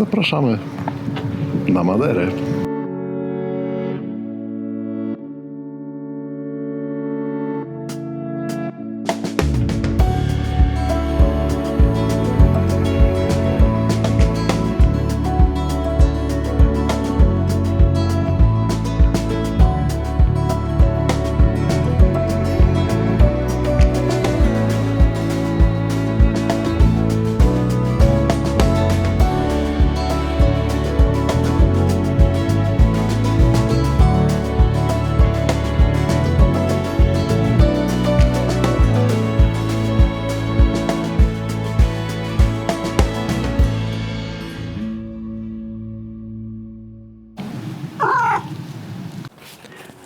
zapraszamy na Maderę.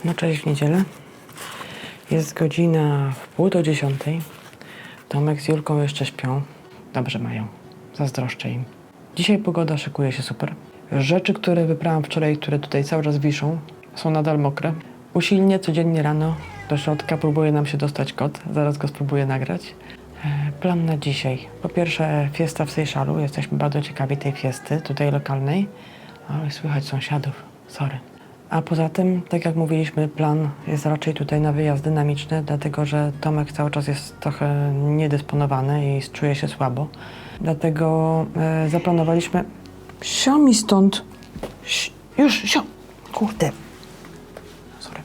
No cześć w niedzielę. Jest godzina w pół do dziesiątej. Tomek z Julką jeszcze śpią. Dobrze mają. Zazdroszczę im. Dzisiaj pogoda szykuje się super. Rzeczy, które wybrałam wczoraj, które tutaj cały czas wiszą, są nadal mokre. Usilnie codziennie rano do środka próbuje nam się dostać kot. Zaraz go spróbuję nagrać. E, Plan na dzisiaj. Po pierwsze fiesta w Seychalu. Jesteśmy bardzo ciekawi tej fiesty, tutaj lokalnej. Ale słychać sąsiadów. Sorry. A poza tym, tak jak mówiliśmy, plan jest raczej tutaj na wyjazd dynamiczny, dlatego że Tomek cały czas jest trochę niedysponowany i czuje się słabo. Dlatego e, zaplanowaliśmy... Sio mi stąd! Si- już, sio! Kurde! Sorry.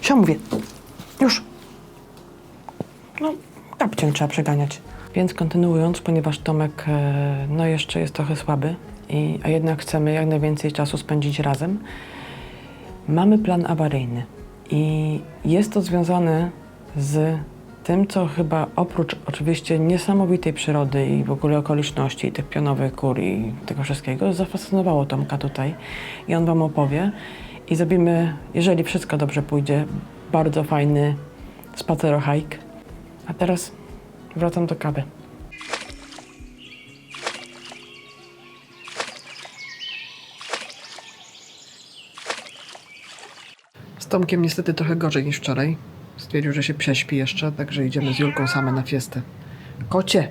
Sio mówię! Już! No, kapcię trzeba przeganiać. Więc kontynuując, ponieważ Tomek e, no jeszcze jest trochę słaby, i, a jednak chcemy jak najwięcej czasu spędzić razem, mamy plan awaryjny. I jest to związane z tym, co chyba oprócz oczywiście niesamowitej przyrody i w ogóle okoliczności, i tych pionowych gór i tego wszystkiego, zafascynowało Tomka tutaj. I on wam opowie. I zrobimy, jeżeli wszystko dobrze pójdzie, bardzo fajny spacerohike. A teraz wracam do kawy. Tomkiem niestety trochę gorzej niż wczoraj. Stwierdził, że się prześpi jeszcze, także idziemy z Julką same na fiestę. Kocie!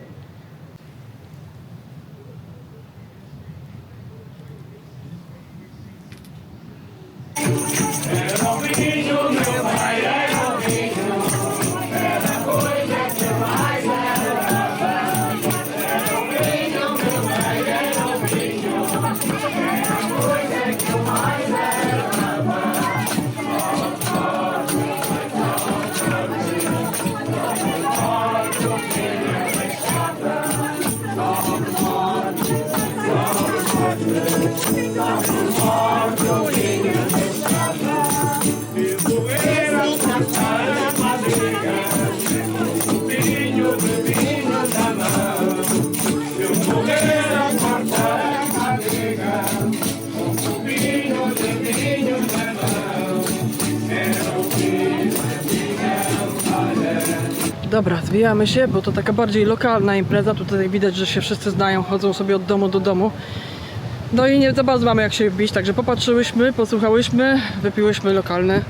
Dobra, zwijamy się, bo to taka bardziej lokalna impreza. Tutaj widać, że się wszyscy znają, chodzą sobie od domu do domu. No i nie za bardzo mamy jak się wbić, także popatrzyłyśmy, posłuchałyśmy, wypiłyśmy lokalny,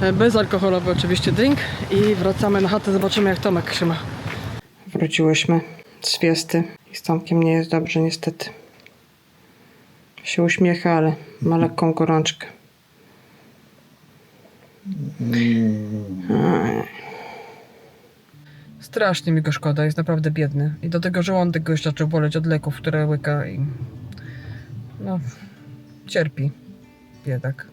e, bezalkoholowy oczywiście drink i wracamy na chatę, zobaczymy jak Tomek się ma. Wróciłyśmy z fiesty i z Tomkiem nie jest dobrze niestety. Się uśmiecha, ale ma lekką gorączkę. Strasznie mi go szkoda, jest naprawdę biedny. I do tego żołądek go jeszcze zaczął boleć od leków, które łyka i... No, cierpi. Biedak.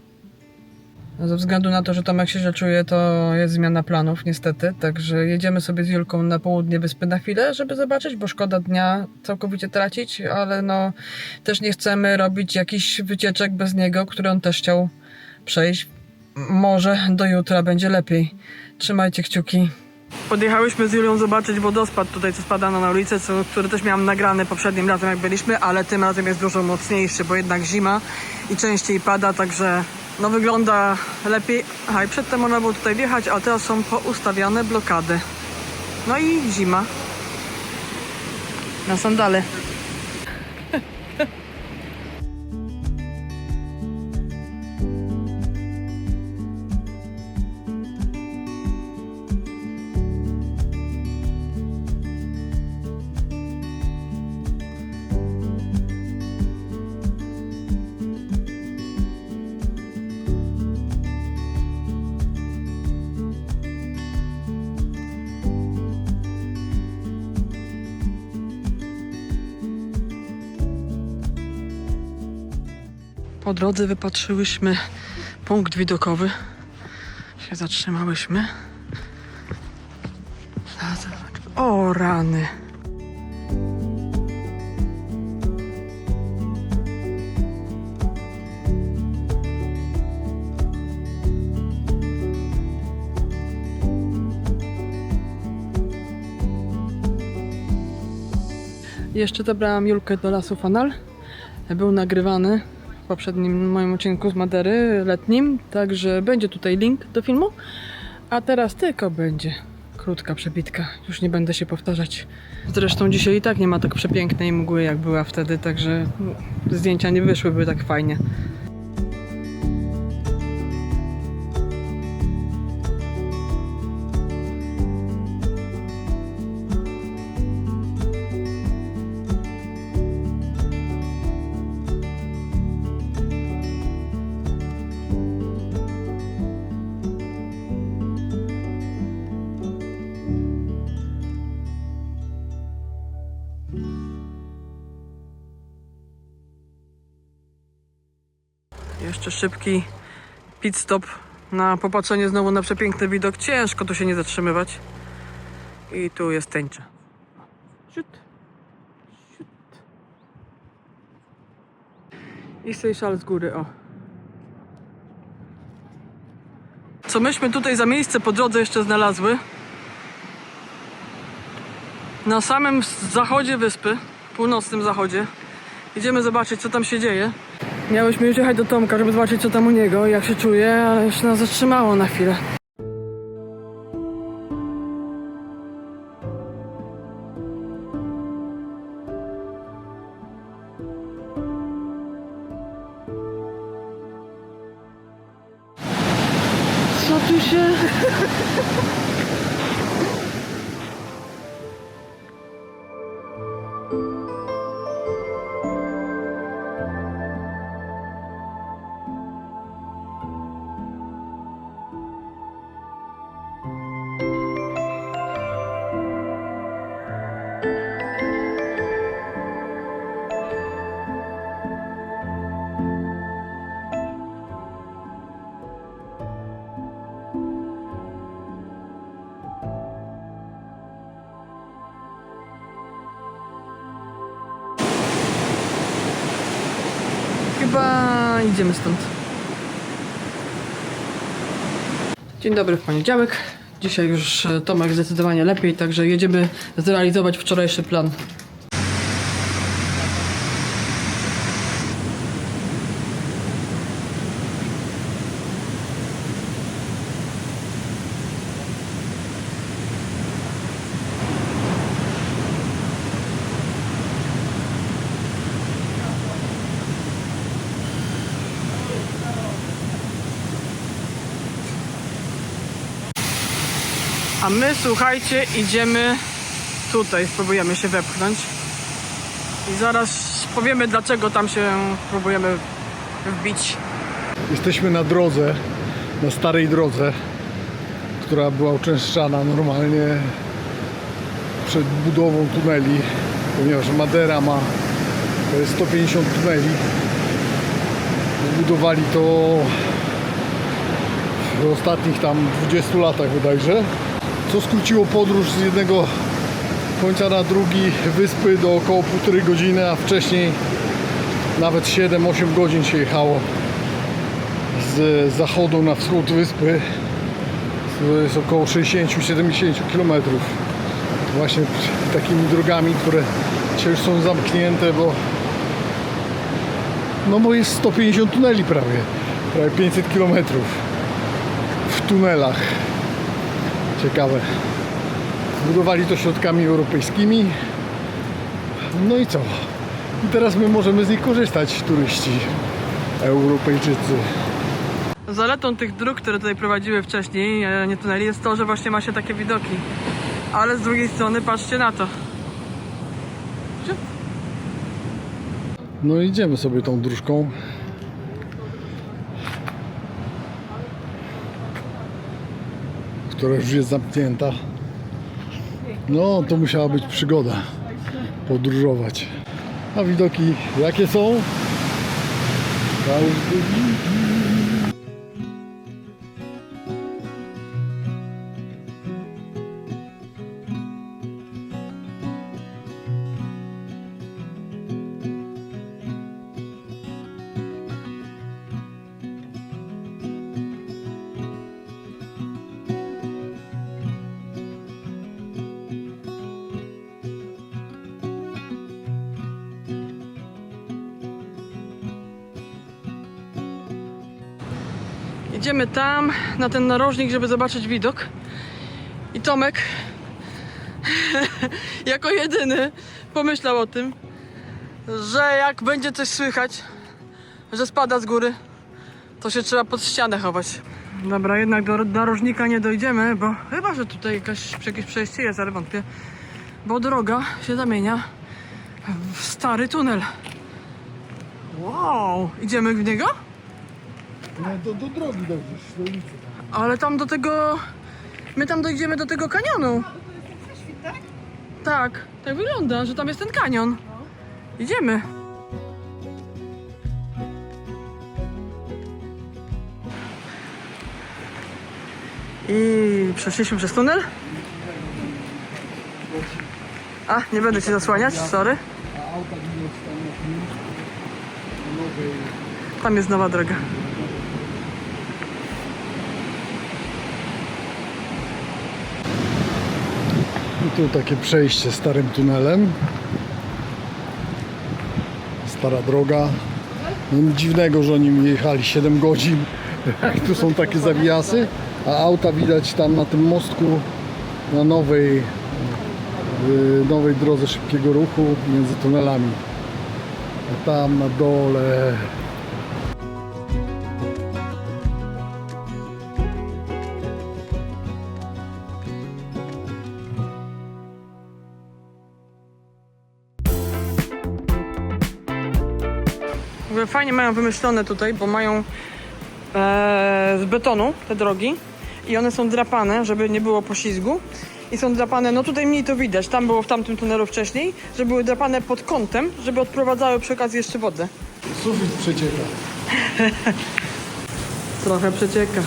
No, ze względu na to, że Tomek się źle czuje, to jest zmiana planów niestety, także jedziemy sobie z Julką na południe wyspy na chwilę, żeby zobaczyć, bo szkoda dnia całkowicie tracić, ale no też nie chcemy robić jakichś wycieczek bez niego, które on też chciał przejść. Może do jutra będzie lepiej. Trzymajcie kciuki. Podjechałyśmy z Julią zobaczyć wodospad tutaj, co spadano na ulicę, co, który też miałam nagrany poprzednim razem, jak byliśmy, ale tym razem jest dużo mocniejszy, bo jednak zima i częściej pada, także no wygląda lepiej. Aha, i przedtem można było tutaj wjechać, a teraz są poustawiane blokady. No i zima. Na sandale. Po drodze wypatrzyłyśmy punkt widokowy. Się zatrzymałyśmy. O rany. Jeszcze zabrałam Julkę do lasu Fanal. Był nagrywany w poprzednim moim odcinku z Madery letnim, także będzie tutaj link do filmu. A teraz tylko będzie krótka przebitka. Już nie będę się powtarzać. Zresztą dzisiaj i tak nie ma tak przepięknej mgły jak była wtedy, także no, zdjęcia nie wyszłyby tak fajnie. Jeszcze szybki pit stop na popatrzenie znowu na przepiękny widok. Ciężko tu się nie zatrzymywać. I tu jest tęcza. Siut. Siut. I Seychelles z góry, o. Co myśmy tutaj za miejsce po drodze jeszcze znalazły? Na samym zachodzie wyspy, północnym zachodzie, idziemy zobaczyć, co tam się dzieje. Miałyśmy już jechać do Tomka, żeby zobaczyć co tam u niego, jak się czuje, ale już nas zatrzymało na chwilę. Idziemy stąd. Dzień dobry w poniedziałek. Dzisiaj już e, Tomek zdecydowanie lepiej, także jedziemy zrealizować wczorajszy plan. A my, słuchajcie, idziemy tutaj, spróbujemy się wepchnąć. I zaraz powiemy, dlaczego tam się próbujemy wbić. Jesteśmy na drodze, na starej drodze, która była uczęszczana normalnie przed budową tuneli, ponieważ Madera ma to jest 150 tuneli. Zbudowali to w ostatnich tam 20 latach bodajże, co skróciło podróż z jednego końca na drugi wyspy do około półtorej godziny, a wcześniej nawet 7-8 godzin się jechało z zachodu na wschód wyspy. To jest około 60-70 km właśnie takimi drogami, które dzisiaj już są zamknięte, bo no bo jest 150 tuneli prawie prawie 500 km w tunelach ciekawe zbudowali to środkami europejskimi no i co i teraz my możemy z nich korzystać turyści Europejczycy Zaletą tych dróg, które tutaj prowadziły wcześniej, e, nie tuneli, jest to, że właśnie ma się takie widoki. Ale z drugiej strony patrzcie na to. No idziemy sobie tą dróżką. Która już jest zamknięta. No to musiała być przygoda. Podróżować. A widoki jakie są? Idziemy tam, na ten narożnik, żeby zobaczyć widok. I Tomek, jako jedyny, pomyślał o tym, że jak będzie coś słychać, że spada z góry, to się trzeba pod ścianę chować. Dobra, jednak do narożnika nie dojdziemy, bo chyba, że tutaj jakaś, jakieś przejście jest, ale wątpię. Bo droga się zamienia w stary tunel. Wow, idziemy w niego? No do, do drogi dojdziesz, do ulicy. Ale tam do tego. My tam dojdziemy do tego kanionu. Tak, tak wygląda, że tam jest ten kanion. Idziemy. I przeszliśmy przez tunel. A, nie będę ci zasłaniać, sorry. Tam jest nowa droga. I tu takie przejście starym tunelem. Stara droga. No, nic dziwnego, że oni jechali 7 godzin. Tu są takie zawijasy, a auta widać tam na tym mostku na nowej, y, nowej drodze szybkiego ruchu między tunelami. A tam na dole mają wymyślone tutaj, bo mają e, z betonu te drogi i one są drapane, żeby nie było poślizgu. I są drapane, no tutaj mniej to widać, tam było w tamtym tunelu wcześniej, że były drapane pod kątem, żeby odprowadzały przy okazji jeszcze wodę. sufit przecieka. Trochę przecieka.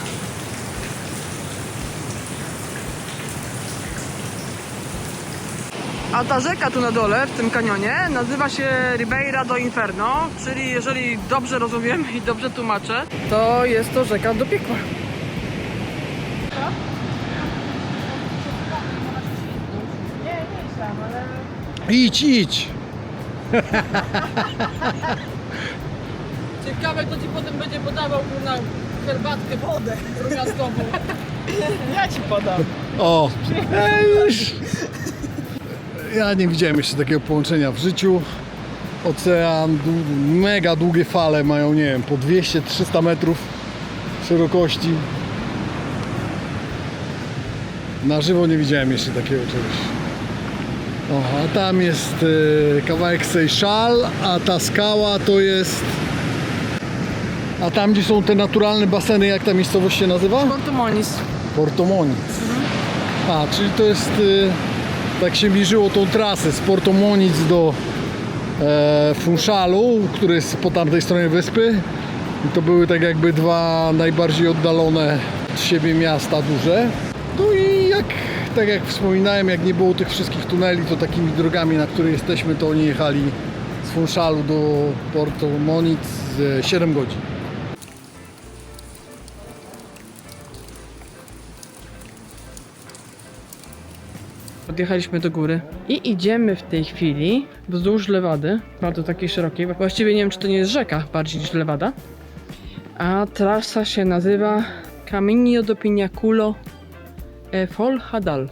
A ta rzeka tu na dole, w tym kanionie, nazywa się Ribeira do Inferno, czyli jeżeli dobrze rozumiem i dobrze tłumaczę, to jest to rzeka do piekła. Idź, idź! Ciekawe, kto ci potem będzie podawał na herbatkę wodę rumiankową. Ja ci podam. O! Ej, już. Ja nie widziałem jeszcze takiego połączenia w życiu. Ocean, mega długie fale mają, nie wiem, po 200-300 metrów szerokości. Na żywo nie widziałem jeszcze takiego czegoś. A tam jest e, kawałek Seychal, a ta skała to jest... A tam, gdzie są te naturalne baseny, jak ta miejscowość się nazywa? Porto Moniz. Porto Moniz. A, czyli to jest, y, tak się mierzyło tą trasę z Porto Moniz do e, który jest po tamtej stronie wyspy. I to były tak jakby dwa najbardziej oddalone od siebie miasta duże. No i jak, tak jak wspominałem, jak nie było tych wszystkich tuneli, to takimi drogami, na których jesteśmy, to oni jechali z Funszalu do Porto Moniz z 7 godzin. Podjechaliśmy do góry i idziemy w tej chwili wzdłuż lewady, bardzo takiej szerokiej. Właściwie nie wiem, czy to nie jest rzeka bardziej niż lewada. A trasa się nazywa Caminio do Piniaculo e Fol Hadal.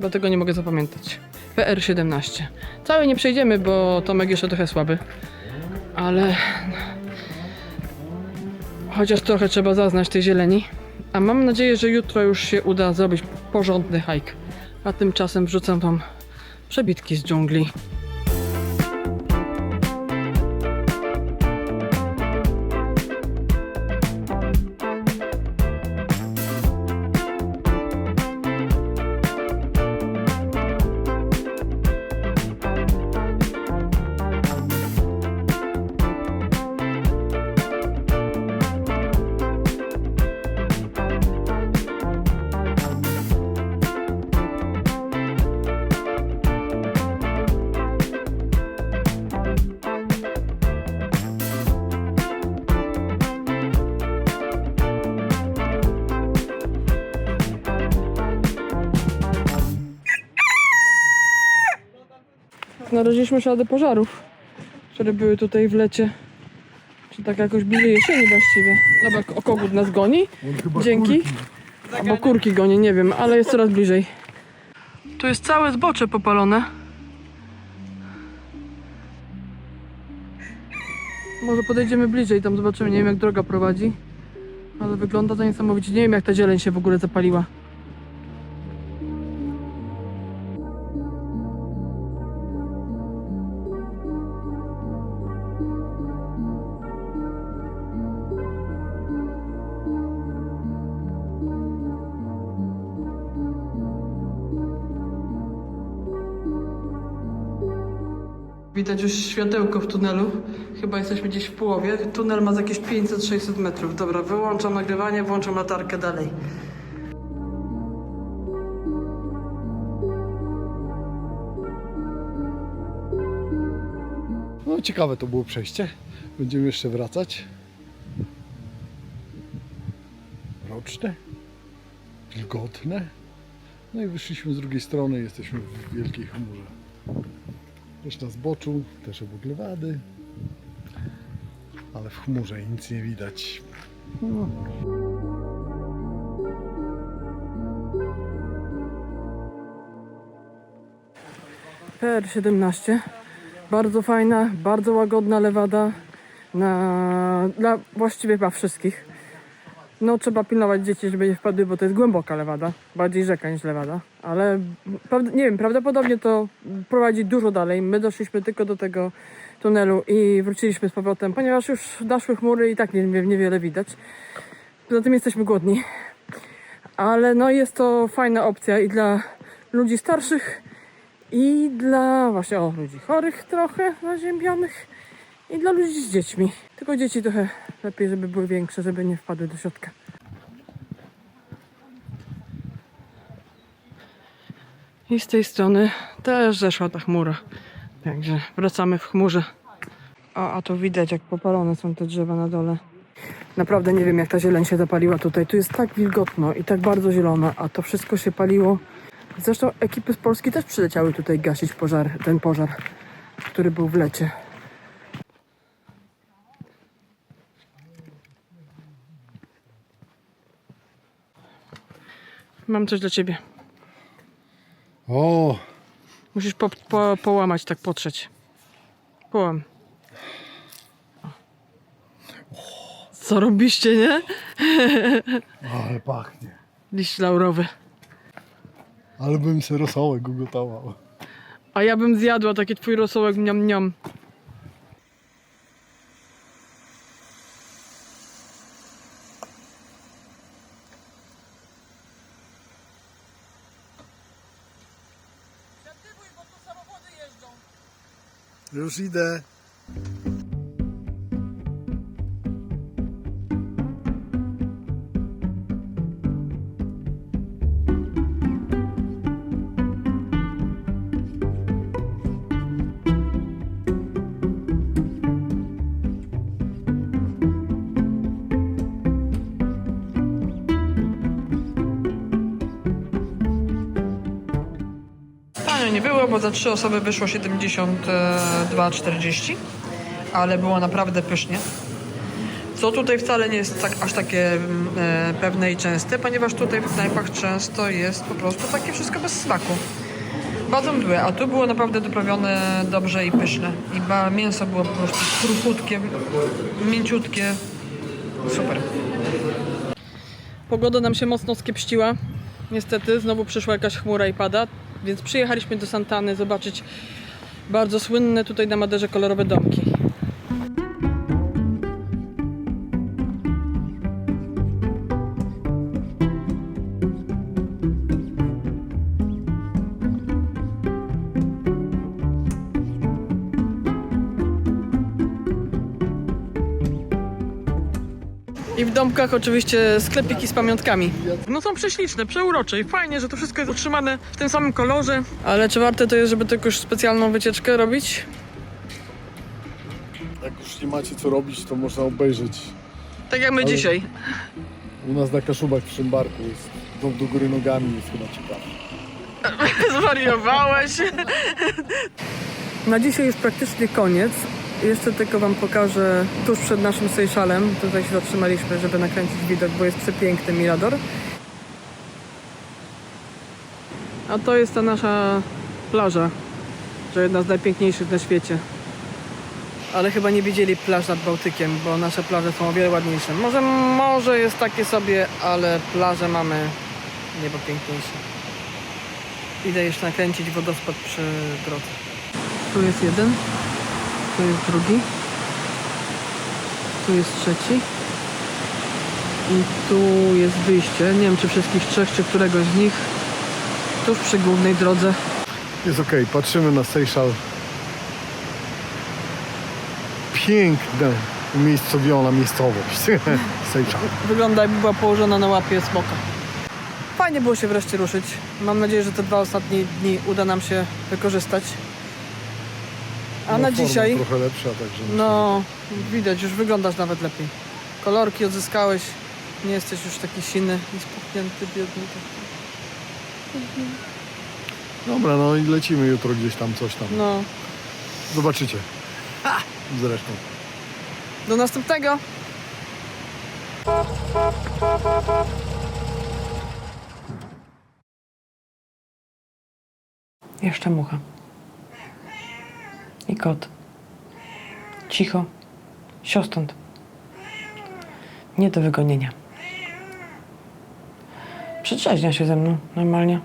Dlatego nie mogę zapamiętać. PR17. Całe nie przejdziemy, bo Tomek jeszcze trochę słaby. Ale chociaż trochę trzeba zaznać tej zieleni. A mam nadzieję, że jutro już się uda zrobić porządny hike. A tymczasem wrzucam wam przebitki z dżungli. Naraziliśmy ślady pożarów, które były tutaj w lecie. Czy tak jakoś bliżej jesieni właściwie. Dobra, o kogut nas goni. Dzięki. Albo kurki goni, nie wiem, ale jest coraz bliżej. Tu jest całe zbocze popalone. Może podejdziemy bliżej, tam zobaczymy, nie wiem jak droga prowadzi. Ale wygląda to niesamowicie. Nie wiem jak ta zieleń się w ogóle zapaliła. Widać już światełko w tunelu. Chyba jesteśmy gdzieś w połowie. Tunel ma jakieś 500-600 metrów. Dobra, wyłączam nagrywanie, włączam latarkę dalej. No ciekawe to było przejście. Będziemy jeszcze wracać. Roczne. Wilgotne. No i wyszliśmy z drugiej strony. Jesteśmy w wielkiej chmurze. Też na zboczu, też obok lewady. Ale w chmurze nic nie widać. No. PR17. Bardzo fajna, bardzo łagodna lewada. Na, dla właściwie chyba wszystkich. No trzeba pilnować dzieci, żeby nie wpadły, bo to jest głęboka lewada. Bardziej rzeka niż lewada. Ale nie wiem, prawdopodobnie to prowadzi dużo dalej. My doszliśmy tylko do tego tunelu i wróciliśmy z powrotem, ponieważ już naszły chmury i tak nie, niewiele widać. Poza tym jesteśmy głodni. Ale no jest to fajna opcja i dla ludzi starszych, i dla właśnie o, ludzi chorych trochę, zaziębionych i dla ludzi z dziećmi. Tylko dzieci trochę lepiej, żeby były większe, żeby nie wpadły do środka. I z tej strony też zeszła ta chmura. Także wracamy w chmurze. O, a tu widać jak popalone są te drzewa na dole. Naprawdę nie wiem jak ta zieleń się zapaliła tutaj. Tu jest tak wilgotno i tak bardzo zielono, a to wszystko się paliło Zresztą ekipy z Polski też przyleciały tutaj gasić pożar, ten pożar, który był w lecie. Mam coś dla ciebie. O, Musisz po, po, połamać, tak potrzeć. Połam. Co robiście, nie? ale pachnie. Liść laurowy. Ale bym się rosołek ugotował. A ja bym zjadła taki twój rosołek niam niam. Już za trzy osoby wyszło 72,40, ale było naprawdę pysznie. Co tutaj wcale nie jest tak, aż takie mm, e, pewne i częste, ponieważ tutaj w knajpach często jest po prostu takie wszystko bez smaku. Bardzo mdłe, a tu było naprawdę doprawione dobrze i pyszne. I ba, mięso było po prostu kruchutkie, mięciutkie. Super. Pogoda nam się mocno skiepściła. Niestety, znowu przyszła jakaś chmura i pada, więc przyjechaliśmy do Santany zobaczyć bardzo słynne tutaj na Maderze kolorowe domki. I w domkach oczywiście sklepiki z pamiątkami. No są prześliczne, przeurocze i fajnie, że to wszystko jest utrzymane w tym samym kolorze. Ale czy warte to jest, żeby tylko już specjalną wycieczkę robić? Jak już nie macie co robić, to można obejrzeć. Tak jak my Ale- dzisiaj. U nas na Kaszubach w Szymbarku jest dom do góry nogami, jest chyba ciekawe. Zwariowałeś. Na dzisiaj już praktycznie koniec. Jeszcze tylko Wam pokażę tuż przed naszym Seychellem. Tutaj się zatrzymaliśmy, żeby nakręcić widok, bo jest przepiękny Mirador. A to jest ta nasza plaża, że jedna z najpiękniejszych na świecie. Ale chyba nie widzieli plaż nad Bałtykiem, bo nasze plaże są o wiele ładniejsze. Może morze jest takie sobie, ale plaże mamy niebo piękniejsze. Idę jeszcze nakręcić wodospad przy drodze. Tu jest jeden, tu jest drugi, tu jest trzeci i tu jest wyjście. Nie wiem czy wszystkich trzech, czy któregoś z nich. Tuż przy głównej drodze. Jest ok, patrzymy na Seychell. Piękna umiejscowiona miejscowość. Seychell. Wygląda jakby była położona na łapie smoka. Fajnie było się wreszcie ruszyć. Mam nadzieję, że te dwa ostatnie dni uda nam się wykorzystać. A No, na forma dzisiaj, trochę lepsza, także no widać, już wyglądasz nawet lepiej. Kolorki odzyskałeś, nie jesteś już taki siny i spuchnięty, biedny. Dobra, no i lecimy jutro gdzieś tam, coś tam. No, Zobaczycie. Zresztą. do następnego! Jeszcze mucha. I kot. Cicho. Siostąd. Nie do wygonienia. Przytrzeźnia się ze mną normalnie.